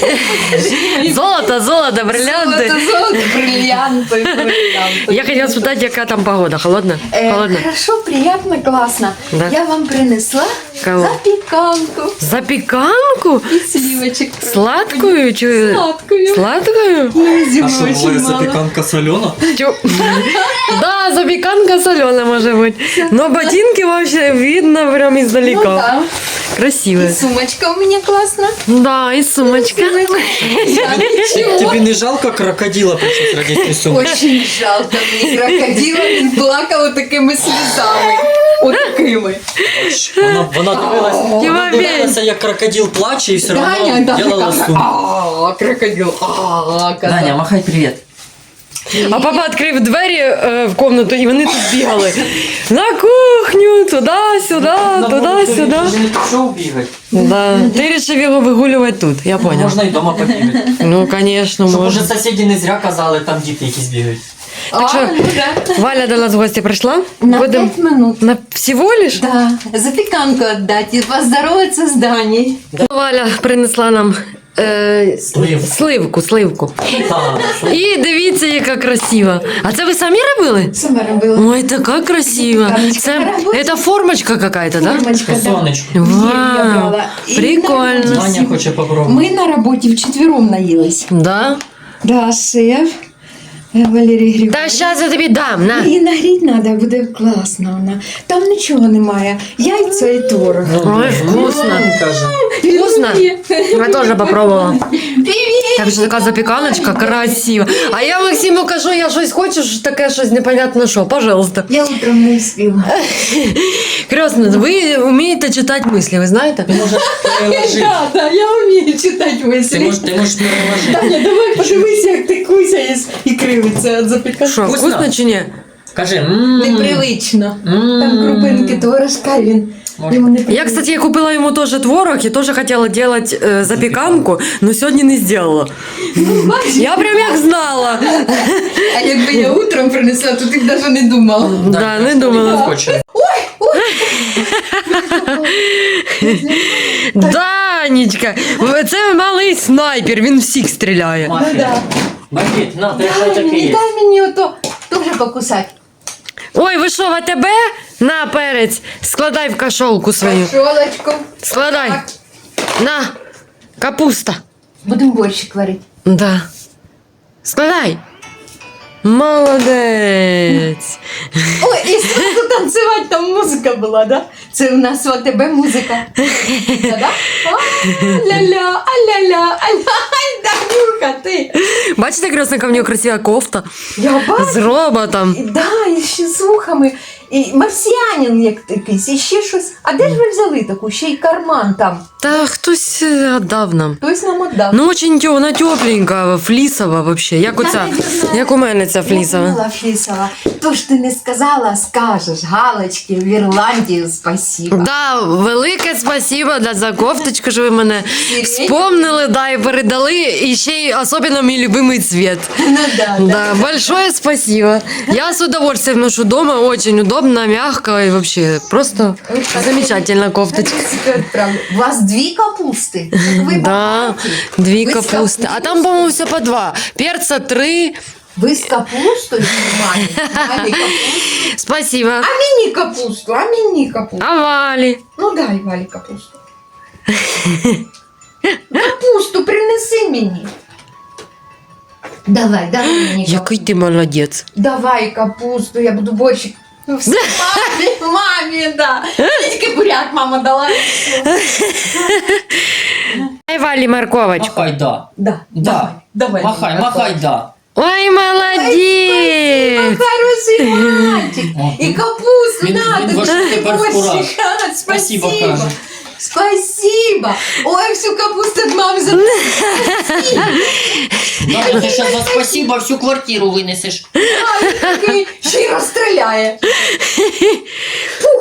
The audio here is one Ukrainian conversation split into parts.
Золото, золото, бриллианты. Золото, золото, бриллианты, бриллианты. Я хотела спитати, яка там погода. Холодно? Е, Холодно. Хорошо, приятно, классно. Да. Я вам принесла Кого? запіканку Запіканку? і сливочок. Сладкую? Чую? Сладкую. Сладкую? Ну, А зимой що очень буває мало. запіканка солена? Тю. Да, запіканка солена може бути. Но ботинки вообще видно прям Ну издалека. да. Красивые. Сумочка у меня классная. Да, и сумочка. Я ничего. Тобі не жалко крокодила прийшов родити сумку? Очень жалко мені крокодила, він плакав такими сльозами. Отакими. Вона, вона дивилась, вона Тимофей. дивилася, як крокодил плаче і все Даня, одно Даня, делала каже, сумку. а крокодил, а казав. Даня, махай привіт. А папа відкрив двері е, в комнату, і вони тут бігали. На кухню, туди-сюди, туди-сюди. Ти не пішов бігати? Да. Ти вирішив його вигулювати тут, я понял. Можна і вдома побігати. Ну, звісно, Щоб можна. уже сусіди не зря казали, там діти якісь бігають. А, що? ну да. Валя до нас в гості прийшла. На Будем- пять минут. На всего лиш? Да, запеканку отдать и поздороваться с Даней. Валя принесла нам е, Сливку. сливку, сливку. І дивіться, яка красива. А це ви самі робили? Сама робила. Ой, така красива. Це, це формочка какая-то, да? Формочка, да. Сонечко. Я Вау, брала. І прикольно. на хоче попробувати. Мы на работе вчетвером наелись. Да? Да, шеф, Валерій Григорій. Та зараз я тобі дам, на. І нагріть треба, буде класно вона. Там нічого немає. Яйця і творог. Ой, вкусно. Каже. Вкусно? Я теж попробувала. Так що така запіканочка красива. А я Максиму кажу, я щось хочу, що таке щось непонятно що. Пожалуйста. Я утром не успіла. Крестно, ви вмієте читати мислі, ви знаєте? Ти можеш переложити. Да, да, я вмію читати Ти можеш, ти можеш переложити. Таня, давай подивися, як ти кусаєш і кривиться від запіканки. Що, Вкусно? вкусно чи ні? Кажи. м Непривично. Там крупинки творожка, він Я, кстати, я купила ему тоже творог и тоже хотела делать э, запеканку, но сегодня не сделала. Я прям як знала. А якби я утром принесла, то ти б навіть не думала. Да, не думала. хоче. Данечка, це малий снайпер, він всіх стріляє. Ну да. Бандит, на, Дай мені, дай мені ото теж покусати. Ой, ви що, тебе? На перець, складай в кашолку свою. Кашолочку. Складай. На, капуста. Будемо борщик варити. Да. Складай. Молодець. Ой, і сразу танцювати, там музика була, да? Це у нас у тебе музика. Да? А-ля-ля, а-ля-ля, а-ля, ай, ти. Бачите, красна, в нього красива кофта Я бачу. з роботом. Да, і ще з вухами. І марсіанин як якийсь, і ще щось. А де ж ви взяли таку? Ще й карман там. Та хтось е, віддав нам. Хтось нам віддав. Ну, очень тё, вона тепленька, флісова вообще. Як оця, як у мене ця флісова. Я була флісова. То ж ти не сказала, скажеш. Галочки в Ірландію спасибо. Да, велике спасибо да, за кофточку, що ви мене вспомнили, да, і передали. І ще й особливо мій любимий цвет. Ну да, да. Да, большое спасибо. Я с удовольствием ношу дома, очень удобно, мягко и вообще просто замечательная кофточка. У вас дві капусти. Так Ви Да, багаті. дві Ви з капусти. А там, по-моему, все по два. Перца три. Ви з капустою мамі? Мамі капусту. Спасибо. А мені капусту, а мені капусту. А Валі? Ну дай Валі капусту. Капусту принеси мені. Давай, давай мені Який ти молодець. Давай капусту, я буду борщик. Ну, все, мамі, мамі, да. Тільки буряк мама дала. Дай Валі морковочку. Махай, да. Да, Да. давай. Махай, махай, да. Ой, молодець. Хороший мальчик. І капусту Він- надо. він ваш тепер в кураж. Спасибо, Спасибо. каже. Спасибо. Ой, всю капусту от мамы за... Даня, ти ще за спасибо всю квартиру винесеш. такий ще й розстріляє.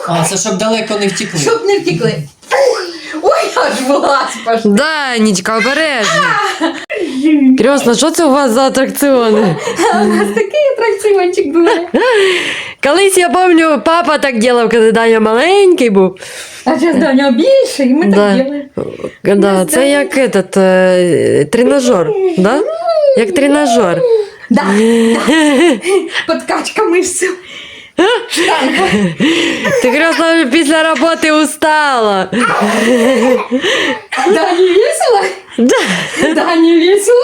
А, це щоб далеко не втекли. Щоб не втекли. Ух, Ой, аж в глаз пошли. Данечка, обережно. Крьосна, що це у вас за атракціони? А у нас такий атракціончик буває. Колись я пам'ятаю, папа так робив, коли Даня маленький був. А зараз Даня більше, і ми Да. так робимо. Да, це як этот, е, тренажер, да? Як тренажер. Да, да. Подкачка мишців. Ти крьосна після роботи устала. Дані весело? Да. Дані весело?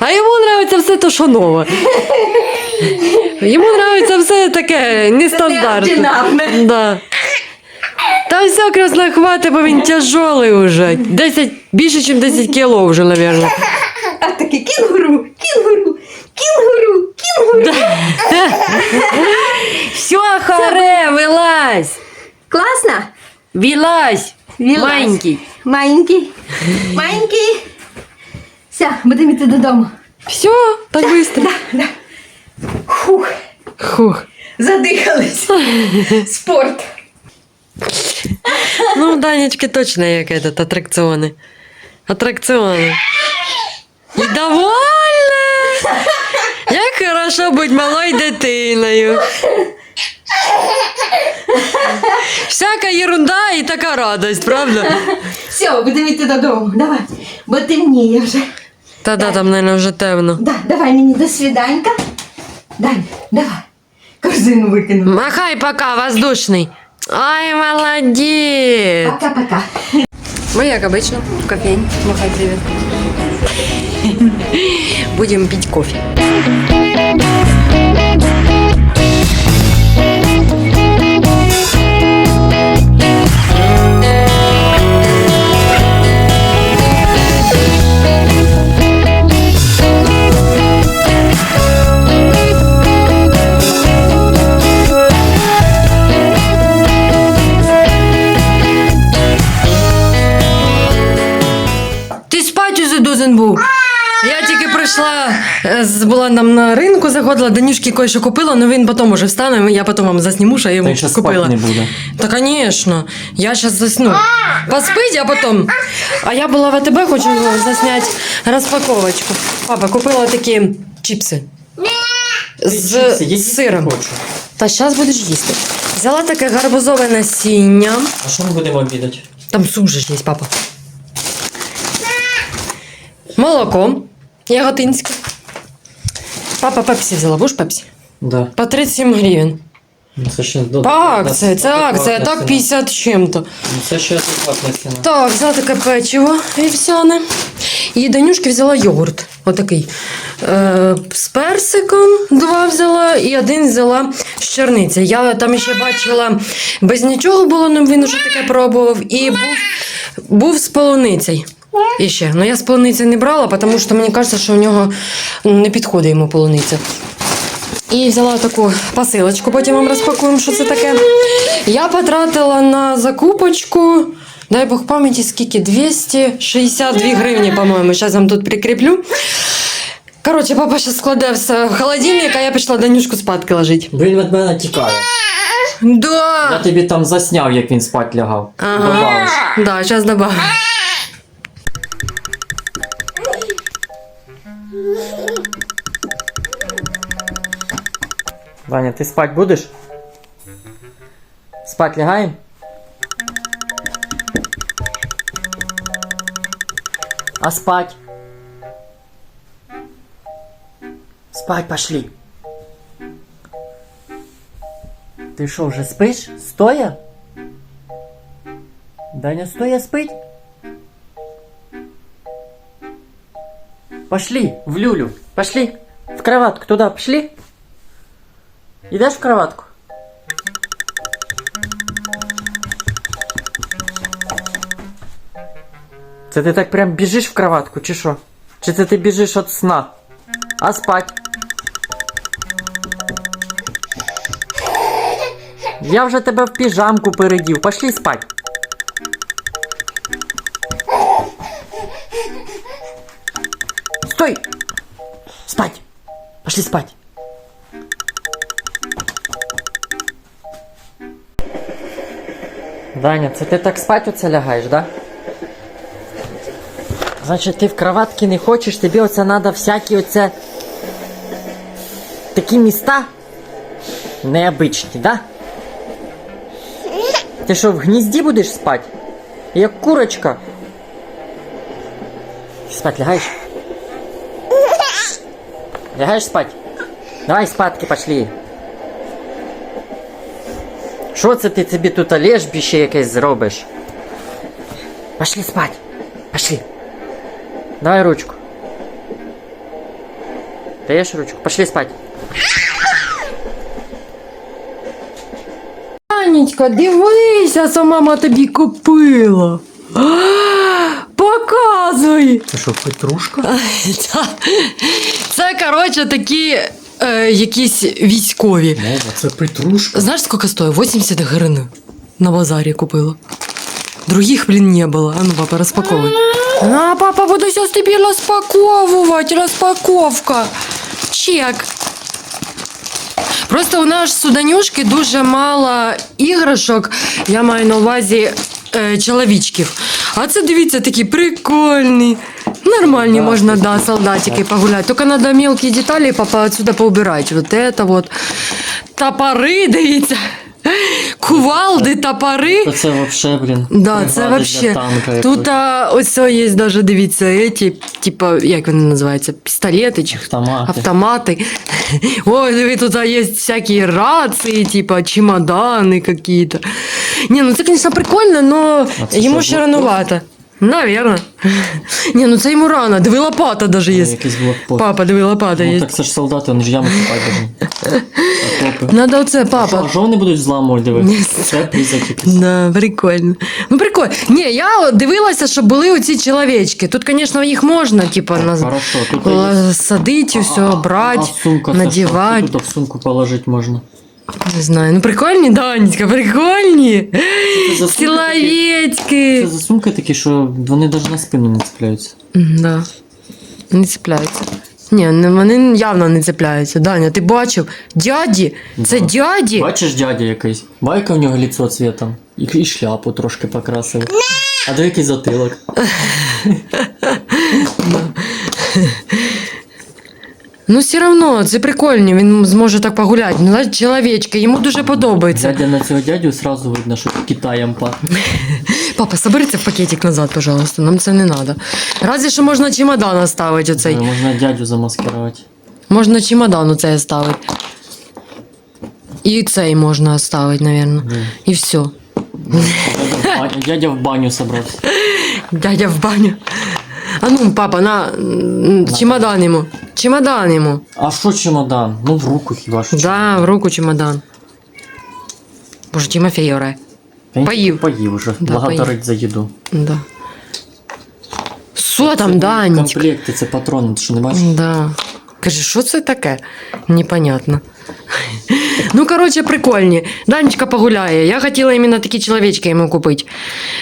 А йому подобається все те, що нове. Йому подобається все таке нестандартне. Да. Та все красна хватить, бо він тяжелий уже. 10, більше, ніж 10 кіло вже, мабуть. А таке кінгуру, кінгуру, кінгуру. Все, харе, вилазь! Класно? Вилазь! Вилазь. Маленький. Маленький. Маленький. Все, будемо йти додому. Все, так быстро. Да, да. Фух, Хух. задихались. Спорт. Ну, Данечки точно як этот, атракціони. Атракціони. І довольна! Як хорошо бути малою дитиною. Всяка ерунда і така радость, правда? Все, будемо йти додому. Давай. Бо темніє вже. Та-да, там, мабуть, вже темно. Да, давай мені до свиданька. Дань, давай. Корзину викину. Махай пока, воздушный. Ай, молодец. Пока-пока. Мы, как обычно, в кофейне. Махай привет. Будем пить кофе. Спать був. Я тільки прийшла, е, з- була там на ринку, заходила, Данюшки кое-що купила, але він потім уже встане, я потім вам засніму, що я йому Та й ще купила. спати не буде. Та, звісно, я зараз засну. Поспить, а потім. А я була в АТБ, хочу засняти розпаковочку. Папа, купила такі чіпси. З, Чіпси, з сиром. Та зараз будеш їсти. Взяла таке гарбузове насіння. А що ми будемо обідати? Там суп же ж є, папа. Молоко. Яготинське. Папа пепсі взяла. Будеш пепсі? Да. По 37 гривень. Ну, Це ще до... По акції, це акція, так 50 чим-то. Ну, Це ще адекватна ціна. Так, взяла таке печиво вівсяне. І Данюшки взяла йогурт. Отакий. Е, з персиком два взяла і один взяла з черниці. Я там ще бачила без нічого було, але він вже таке пробував. І був, був з полуницею. І ще. Ну я з полуниці не брала, тому що мені кажеться, що у нього не підходить йому полуниця. І взяла таку посилочку, потім вам розпакуємо, що це таке. Я потратила на закупочку, дай Бог пам'яті, скільки? 262 гривні, по-моєму. Зараз вам тут прикріплю. Коротше, папа зараз складе все в холодильник, а я пішла Данюшку спадки ложити. Він від мене тікає. Я тобі там засняв, як він спать лягав. Ага. Добавиш. Да, зараз добавлю. Ваня, ти спать будеш? Спать лягаємо? А спать? Спать пошли. Ти що, вже спиш? Стоя? Даня стоя спить? Пошли в люлю. Пошли. В кроватку туда пошли. Ідеш в кроватку? Це ти так прям біжиш в кроватку, чи що? Чи це ти біжиш від сна? А спать? Я вже тебе в піжамку передів. Пошли спать. Стой! Спать! Пошли спать. Даня, це ти так спать оце лягаєш, да? Значить, ти в кроватки не хочеш, тобі оце треба всякі оце. Такі міста необичні, да? Ти що, в гнізді будеш спати? Як курочка. Спать лягаєш? Лягаєш спать? Давай спадки пошли. Що це ти собі тут лежбище якесь зробиш? Пошли спать. Пошли. Давай ручку. Даешь ручку? Пошли спать. Анічка, дивися, що мама тобі купила. А, Показуй! Це що, петрушка? Це, коротше, такі е, якісь військові. Мова, це петрушка. Знаешь, сколько стоит? 80 гривен на базаре купила. Других, блин, не было. А ну, папа, распаковывай. А, папа, буду сейчас тебе распаковывать. Распаковка. Чек. Просто у нас у Данюшки дуже мало іграшок. Я маю на увазі е, чоловічків. А це дивіться, такі прикольні. Нормальні Да, можна, такі. да, солдатики погуляти. Тільки треба мелкі деталі, папа, отсюда поубирати. Вот это вот. Топори, дивіться. Кувалди, топори. Та це вообще, блін. Да, пригоди це для вообще. танка Тут якогось. а, ось о, є даже, дивіться, эти, типа, як вони називаються, пістолети чи Автомати. автоматы. Ой, диви, тут а, есть всякие рации, типа чемоданы какие-то. Не, ну це, конечно, прикольно, но А це йому що, ще блокпост? рановато. Наверно. Не, ну це йому рано. Диви, лопата даже є. Якийсь блокпост. Папа, диви, лопата Ну є. так це ж солдати, вони ж яму купати. Надо оце, папа. що вони будуть зламувати, диви? Це пізать якийсь. Да, прикольно. Ну, прикольно. Ні, я от дивилася, що були оці чоловічки. Тут, звісно, їх можна, типа, на... Хорошо, тут є- садити, все, А- брати, а сумка це надівати. Тут в сумку положити можна. Не знаю. Ну прикольні, Данечка, прикольні. Це за сумки такі- Чоловічки. Це за сумки такі, що вони навіть на спину не цепляються. М, Да. Не цепляються. Ні, не- вони явно не цепляються. Даня, ти бачив? Дяді? Це Да. дяді? Бачиш дядя якийсь? Байка в нього ліцо цвітом. І, і шляпу трошки покрасив. А де який затилок? Ну, все одно, це прикольні, він зможе так погуляти. Ну, знаєш, чоловічки, йому дуже подобається. Дядя на цього дядю сразу видно, що Китаєм пахне. Папа, собери це в пакетик назад, пожалуйста, нам це не треба. Разве що можна чемодан оставити оцей. Можна дядю замаскирувати. Можна чемодан оцей оставити. І цей можна оставити, наверное. І все. Дядя в баню, дядя в баню собрався. Дядя в баню. А ну, папа, на м, чемодан йому. Чемодан йому. А що чемодан? Ну в руку хіба що. Да, в руку чемодан. Боже, Тимофей оре. Поїв. Поїв уже. Да, Благодарить за їду. Да. Що там, Данечка? Комплекти, це патрони, ти що не бачиш? Да. Каже, що це таке? Непонятно. Ну, коротше, прикольні. Данечка погуляє. Я хотіла іменно такі чоловічки йому купити.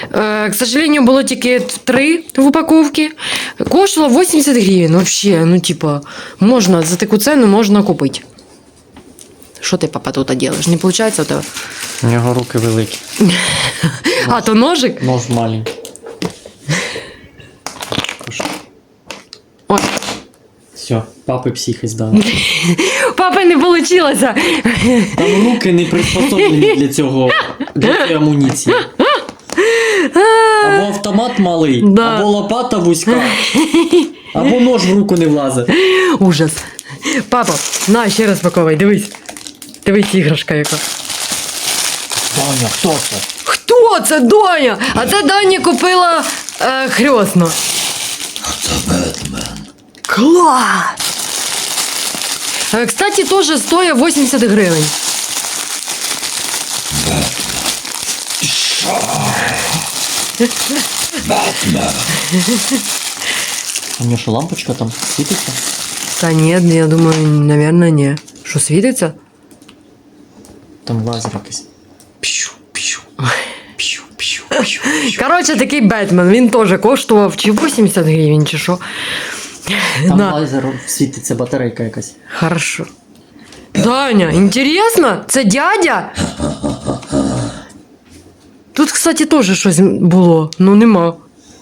Е, к сожалению, було тільки три в упаковці. Коштувало 80 гривень. Вообще, ну, типа, можна за таку ціну можна купити. Що ти, папа, тут робиш? Не виходить у тебе? У нього руки великі. А, то ножик? Нож маленький. Ой, Все, папи психи здали. папи не вийшло. Там руки не приспособлені для цього, для цієї амуніції. Або автомат малий, Да. або лопата вузька, або нож в руку не влазить. Ужас. Папа, на, ще раз паковай, дивись. Дивись, іграшка яка. Доня, хто це? Хто це Доня? А це Доня купила е, хрьосно. Це Бетмен. Клас! Е, кстати, теж стоїть 80 гривень. У нього що, лампочка там світиться? Та ні, я думаю, наверное, ні. Що світиться? Там лазер якийсь. Пшу, пшу, пшу, пшу, пшу. Коротше, такий Бетмен, він теж коштував чи 80 гривень, чи що. Там На. лазер світиться, батарейка якась. Хорошо. Даня, інтересно? Це дядя? Тут, кстати, теж щось було, ну нема.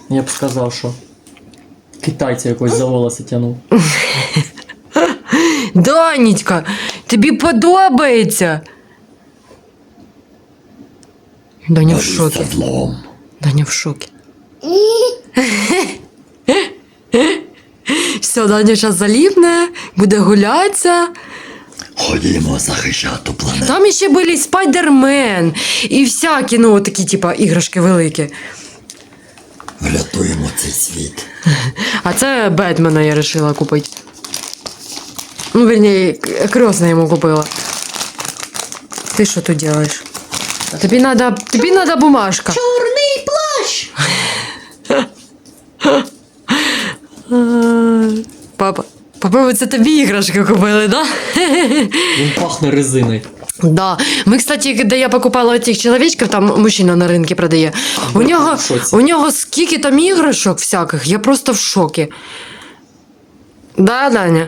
Я б сказав, що. китайця якогось за волоси тянув. Данечка, тобі подобається. Даня в шокі. Даня в шокі. Все, Даня зараз заліпне, буде гулятися. Ходімо захищати планету. Там ще були спайдермен і всякі, ну, такі, типа, іграшки великі. Врятуємо цей світ. А це Бетмена я вирішила купити. Ну, верні, кресна йому купила. Ти що тут робиш? Тобі надо, бумажка. Чорний плащ! А, Папа, це тобі іграшки купили, да? Він пахне резиною. Да. Ми, кстати, де я покупала цих чоловічків, там мужчина на ринку продає. У нього, в шоці. у нього скільки там іграшок всяких, я просто в шокі. Да, Даня?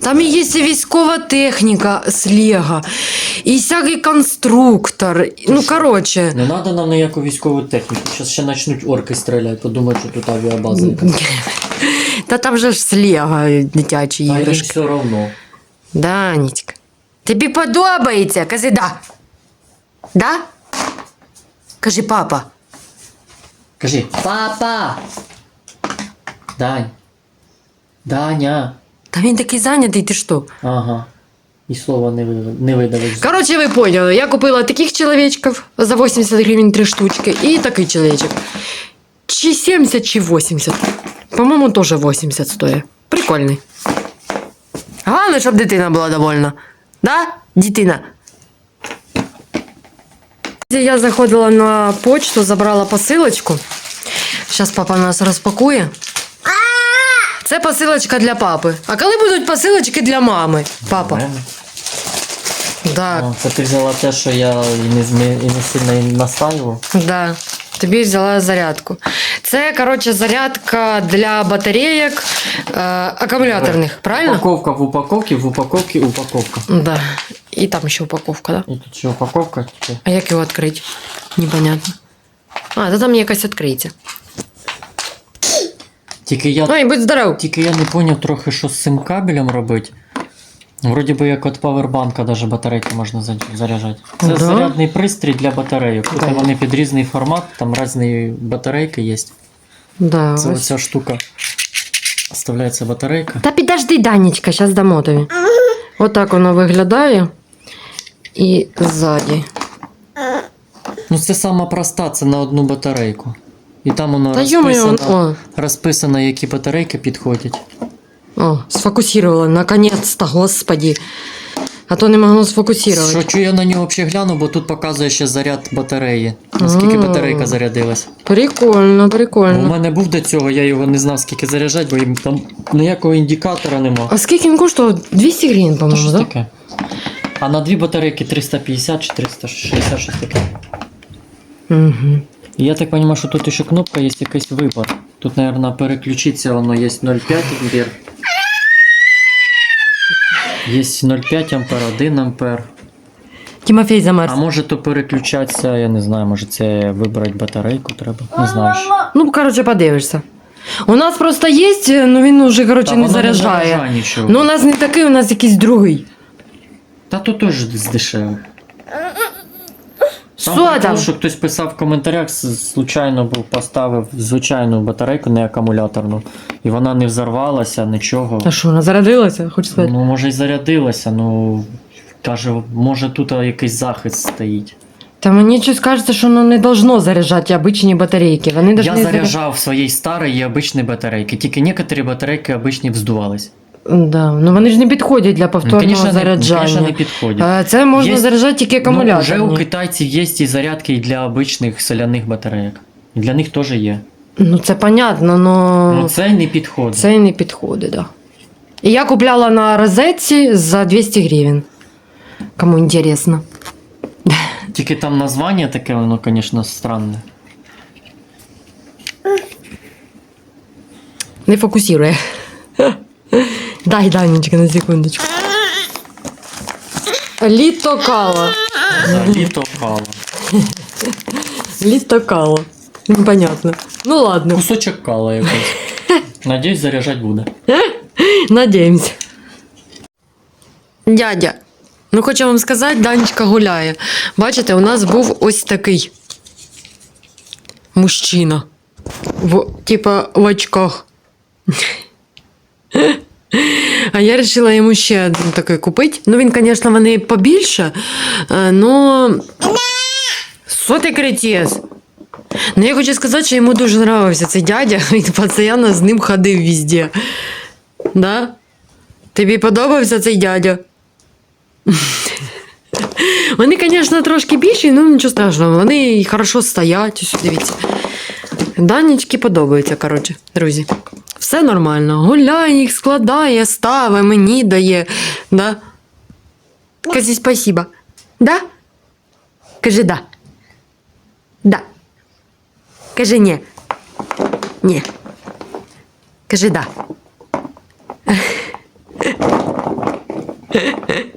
Там і є і військова техніка з Лего, і всякий конструктор. Ну, коротше. Не треба нам ніяку військову техніку. Зараз ще почнуть орки стріляти, подумають, що тут авіабаза якась. Та там же ж Лего дитячі Та їм іграшки. все одно. Данечка, тобі подобається? Кажи да. Да? Кажи папа. Кажи, папа! Дань. Даня. Та він такий зайнятий, ти що? Ага. І слова не, ви- не видавиш. Коротше, ви поняли, я купила таких чоловічків за 80 гривень три штучки і такий чоловічок. Чи 70, чи 80. По-моєму, теж 80 стоїть. Прикольний. Головне, щоб дитина була довольна. Да, дитина? Я заходила на почту, забрала посилочку. Зараз папа нас розпакує. Це посилочка для папи. А коли будуть посилочки для мами? Папа. Так. Це ти взяла те, що я і не, і не сильно настаював. Да. Тобі взяла зарядку. Це, коротше, зарядка для батарейок е, акумуляторних, правильно? Упаковка в упаковці, в упаковці упаковка. Да. І там ще упаковка, да? І тут ще упаковка тільки. А як його відкрити? Непонятно. А, то там якось відкриється. Тільки я, Ой, будь здоров. тільки я не поняв трохи, що з цим кабелем робити. Вроді би як від павербанка даже батарейки можна заряджати. Це Да? зарядний пристрій для батарейок. Тут Да. вони під різний формат, там різні батарейки є. Да, Це ось. оця штука. Вставляється батарейка. Та підожди, Данечка, зараз дамо тобі. Отак воно виглядає. І ззаді. Ну це сама проста, це на одну батарейку. І там воно Та розписано, розписано, які батарейки підходять. О, сфокусувала, наконец-то, господи. А то не могло сфокусувати. Що чую я на нього взагалі гляну, бо тут показує ще заряд батареї. Наскільки батарейка зарядилась. Прикольно, У мене був до цього, я його не знав, скільки заряджати, бо їм там ніякого індикатора нема. А скільки він коштував? 200 гривень, по-моєму, да? таке. А на дві батарейки 350 чи 360 щось таке. Угу. І я так розумію, що тут ще кнопка є якийсь вибор. Тут, мабуть, переключитися, воно є 0,5 ампер. Є 0,5 ампер, 1 ампер. Тимофей замерз. А може то переключатися, я не знаю, може це вибрати батарейку треба. Не знаю. Ну, коротше, подивишся. У нас просто є, ну він уже, коротше, Та не воно заряджає. заряджає нічого. Ну, у нас не такий, у нас якийсь другий. Та то теж з Сам Що прикол, там? що хтось писав в коментарях, с- случайно був поставив звичайну батарейку, не акумуляторну, і вона не взорвалася, нічого. А що, вона зарядилася, хочу сказати? Ну, може, й зарядилася, ну каже, може тут якийсь захист стоїть. Та мені щось кажеться, що воно не должно заряджати обичні батарейки. Вони Я должны заряджав своєї старої і обичні батарейки, тільки некоторі батарейки обичні вздувались. Да. Ну вони ж не підходять для Ну, повторного конечно, не, заряджання. конечно, не підходять. Це можна Є- заряджати тільки Ну, вже акумуляторні. у китайців є і зарядки і для обичних соляних батарейок. І для них теж є. Ну це понятно, но Ну це не підходить. це і не підходить, да. І я купляла на розетці за 200 гривень. Кому інтересно. Тільки там названня таке, воно, звісно, странне. Не фокусирує. Дай, Данечка, на секундочку. Літо кала. За літо кава. Літо кала. Непонятно. Ну ладно. Кусочок кала якийсь. Надіюсь, заряджать буде. Надіємося. Дядя, ну хочу вам сказати, Данечка гуляє. Бачите, у нас був ось такий мужчина. В, типа в очках. А я вирішила йому ще один такий купити. Ну, він, звісно, вони побільше, е, но. Що ти кричиш? Ну, я хочу сказати, що йому дуже подобався цей дядя, він постійно з ним ходив везде. Да? Тобі подобався цей дядя? Вони, звісно, трошки більші, ну нічого страшного. Вони хорошо стоять. Ось дивіться. Данечки подобаються, коротше, друзі. Все нормально. Гуляє, їх складає, ставить, мені дає. Да? Кажи спасибо. Да? Кажи да. Да. Кажи ні. Ні. Кажи да.